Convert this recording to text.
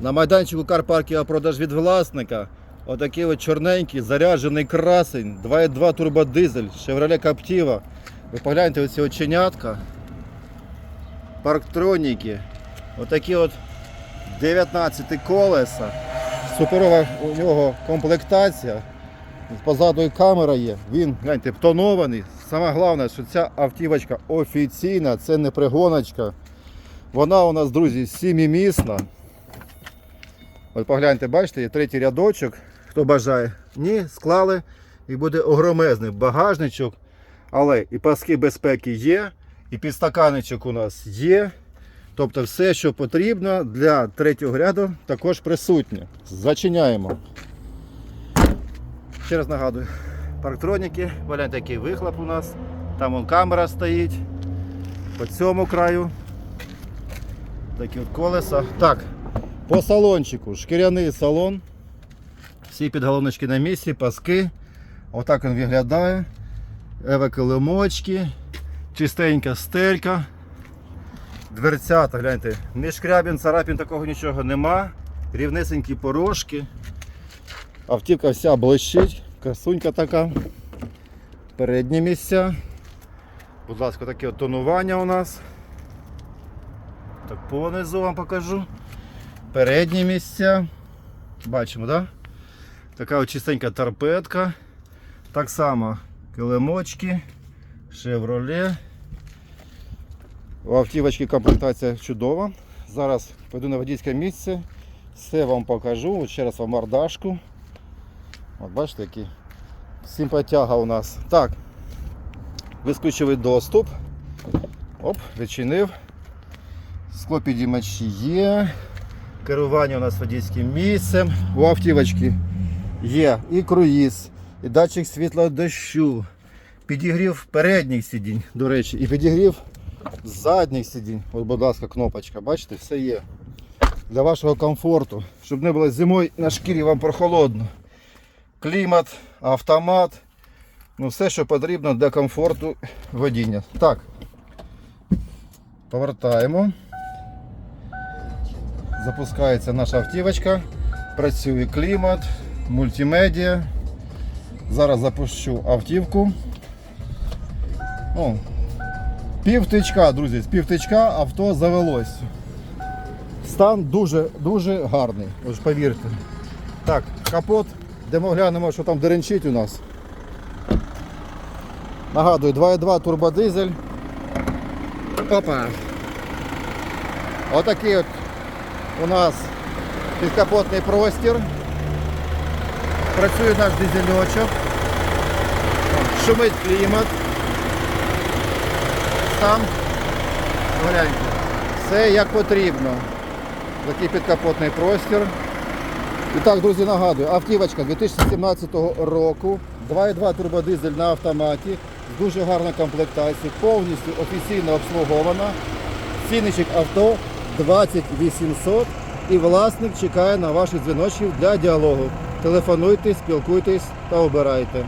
На майданчику Карпарківа продаж від власника. Отакий от чорненький, заряджений красень, 2.2 турбодизель, Chevrolet Captiva. Ви погляньте оці оченятка. Парктроніки. Отакі от 19 колеса. Суперова у нього комплектація. Позаду і камера є. Він, гляньте, тонований. Саме головне, що ця автівочка офіційна, це не пригоночка. Вона у нас, друзі, сімімісна. От погляньте, бачите, є третій рядочок. Хто бажає. Ні, склали і буде огромезний багажничок. Але і паски безпеки є, і підстаканничок у нас є. Тобто все, що потрібно для третього ряду, також присутнє. Зачиняємо. Ще раз нагадую, парктроніки, гляньте, який вихлоп у нас. Там вон камера стоїть. По цьому краю. Такі от колеса. Так, по салончику. Шкіряний салон. Всі підголовнички на місці, паски. Отак він виглядає. Евакилимочки, чистенька стелька. Дверцята, гляньте, не шкрябін, царапін, такого нічого нема. Рівнесенькі порожки. Автівка вся блищить, красунька така. Передні місця. Будь ласка, таке тонування у нас. Так понизу вам покажу. Передні місця. Бачимо? Да? Така чистенька торпедка. Так само килимочки, шевроле. У автівочки комплектація чудова. Зараз пойду на водійське місце, все вам покажу. От ще раз вам мордашку. От бачите, який симпатяга у нас. Так, вискочивий доступ. Оп, відчинив. Склопідіймачі є. Керування у нас водійським місцем. У автівочки є і круїз, і датчик світла дощу, підігрів передніх сидінь, до речі, і підігрів задніх сидінь. Ось, будь ласка, кнопочка, бачите, все є. Для вашого комфорту, щоб не було зимою на шкірі вам прохолодно. Клімат, автомат. Ну, все, що потрібно для комфорту водіння. Так. Повертаємо. Запускається наша автівочка. Працює клімат, мультимедіа. Зараз запущу автівку. О, півтичка, друзі, з півтичка авто завелось. Стан дуже дуже гарний, ось повірте. Так, капот, де ми глянемо, що там деренчить у нас. Нагадую, 2.2 турбодизель. Опа. Отакий от у нас підкапотний простір. Працює наш дизельочок. Шумить клімат. Там, гляньте, все як потрібно. Такий підкапотний простір. І так, друзі, нагадую, автівочка 2017 року, 2.2 турбодизель на автоматі, дуже гарною комплектацією, повністю офіційно обслугована. Цінничок авто 20800 і власник чекає на ваші дзвіночки для діалогу. Телефонуйте, спілкуйтесь та обирайте.